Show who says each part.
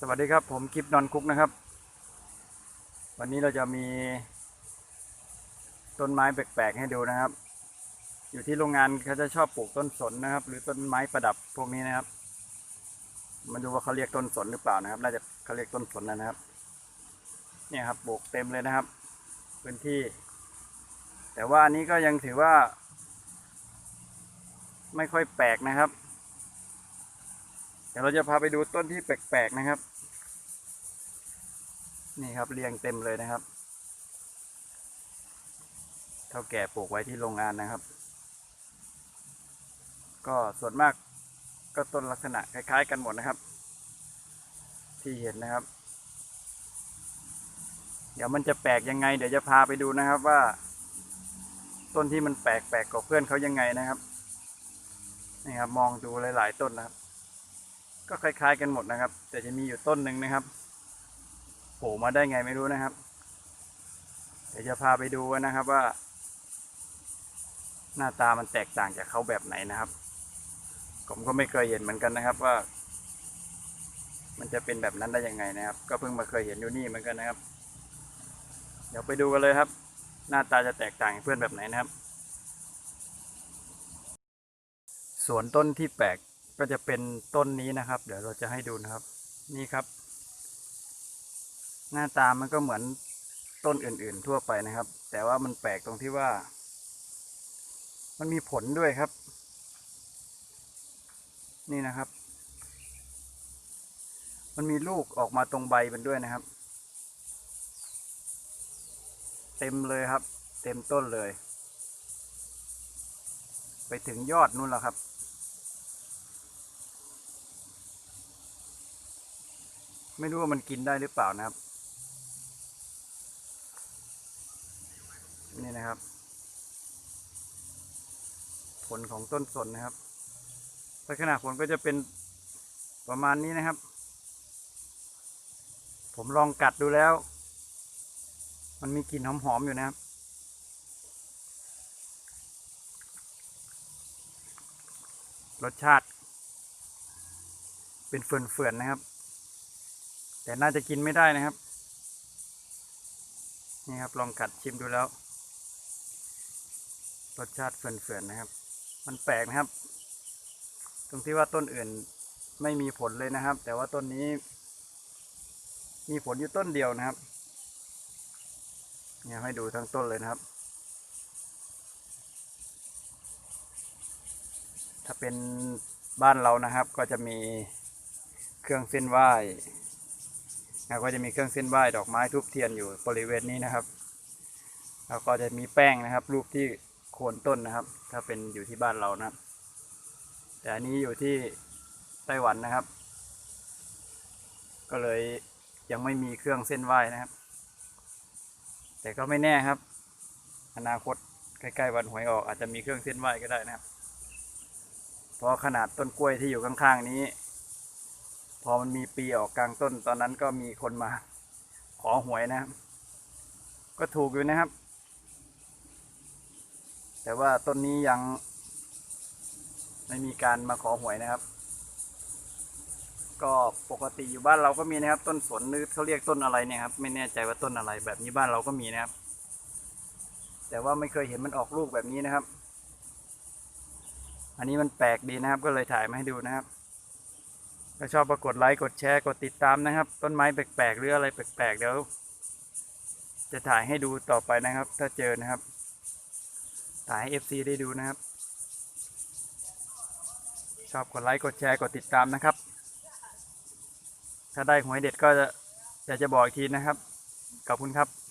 Speaker 1: สวัสดีครับผมกิฟนอนคุกนะครับ วันนี้เราจะมี ต้นไม้แปลกๆให้ดูนะครับ อยู่ที่โรงงานเขาจะชอบปลูกต้นสนนะครับ หรือต้นไม้ประดับพวกนี้นะครับมาดูว่าเขาเรียกต้นสนหรือเปล่านะครับ น่าจะเขาเรียกต้นสนนะครับ เนี่ยครับปลูกเต็มเลยนะครับ พื้นที่ แต่ว่าอันนี้ก็ยังถือว่า ไม่ค่อยแปลกนะครับ ดี๋ยวเราจะพาไปดูต้นที่แปลกๆนะครับ นี่ครับเรียงเต็มเลยนะครับ เท่าแก่ปลูกไว้ที่โรงงานนะครับ ก็ส่วนมากก็ต้นลักษณะคล้ายๆกันหมดนะครับ ที่เห็นนะครับ เดี๋ยวมันจะแปลกยังไง เดี๋ยวจะพาไปดูนะครับว่า ต้นที่มันแปลกแปลกกว่าเพื่อนเขายังไงนะครับนี่ครับมองดูหลาย ๆ ต้นนะครับ ก็คล้าย ๆ กันหมดนะครับ แต่จะมีอยู่ต้นหนึ่งนะครับโผล่มาได้ไงไม่รู้นะครับ เดี๋ยวจะพาไปดูนะครับว่า หน้าตามันแตกต่างจากเขาแบบไหนนะครับ ผมก็ไม่เคยเห็นเหมือนกันนะครับว่า มันจะเป็นแบบนั้นได้ยังไงนะครับ ก็เพิ่งมาเคยเห็นอยู่นี่เหมือนกันนะครับ เดี๋ยวไปดูกันเลยครับ หน้าตาจะแตกต่างเพื่อนแบบไหนนะครับสวนต้นที่แปลก ก็จะเป็นต้นนี้นะครับ เดี๋ยวเราจะให้ดูนะครับ นี่ครับ หน้าตามันก็เหมือนต้นอื่น ๆ ทั่วไปนะครับ แต่ว่ามันแปลกตรงที่ว่า มันมีผลด้วยครับ นี่นะครับ มันมีลูกออกมาตรงใบมันด้วยนะครับ เต็มเลยครับ เต็มต้นเลย ไปถึงยอดนู่นแล้วครับ ไม่รู้ว่ามันกินได้หรือเปล่านะครับ นี่นะครับ ผลของต้นสนนะครับลักษณะผลก็จะเป็นประมาณนี้นะครับ ผมลองกัดดูแล้ว มันมีกลิ่นหอมๆอยู่นะครับ รสชาติ เป็นเฟื่อนๆนะครับ แต่น่าจะกินไม่ได้นะครับ นี่ครับลองกัดชิมดูแล้ว รสชาติเฟื่อนๆนะครับ มันแปลกนะครับ ตรงที่ว่าต้นอื่นไม่มีผลเลยนะครับ แต่ว่าต้นนี้ มีผลอยู่ต้นเดียวนะครับเนี่ยให้ดูทั้งต้นเลยนะครับ ถ้าเป็นบ้านเรานะครับก็จะมีเครื่องเส้นไหว้ แล้วก็จะมีเครื่องเส้นไหว้ดอกไม้ทูบเทียนอยู่บริเวณนี้นะครับแล้วก็จะมีแป้งนะครับรูปที่โคนต้นนะครับ ถ้าเป็นอยู่ที่บ้านเรานะ แต่อันนี้อยู่ที่ไต้หวันนะครับ ก็เลยยังไม่มีเครื่องเส้นไหว้นะครับ แต่ก็ไม่แน่ครับ อนาคตใกล้ๆวันหวยออกอาจจะมีเครื่องเส้นไหว้ก็ได้นะครับ เพราะขนาดต้นกล้วยที่อยู่ข้างๆนี้ พอมันมีปีออกกลางต้นตอนนั้นก็มีคนมา ขอหวยนะครับ ก็ถูกอยู่นะครับ แต่ว่าต้นนี้ยัง ไม่มีการมาขอหวยนะครับ ก็ปกติอยู่บ้านเราก็มีนะครับ ต้นสนหรือเขาเรียกต้นอะไรเนี่ยครับ ไม่แน่ใจว่าต้นอะไรแบบนี้บ้านเราก็มีนะครับ แต่ว่าไม่เคยเห็นมันออกลูกแบบนี้นะครับ อันนี้มันแปลกดีนะครับ ก็เลยถ่ายมาให้ดูนะครับ ถ้าชอบก็กดไลค์กดแชร์กดติดตามนะครับ ต้นไม้แปลกๆหรืออะไรแปลกๆเดี๋ยวจะถ่ายให้ดูต่อไปนะครับ ถ้าเจอนะครับ ถ่ายให้ FC ได้ดูนะครับ ชอบกดไลค์กดแชร์กดติดตามนะครับ ถ้าได้หวยเด็ดก็จะอยากจะบอกอีกทีนะครับ ขอบคุณครับ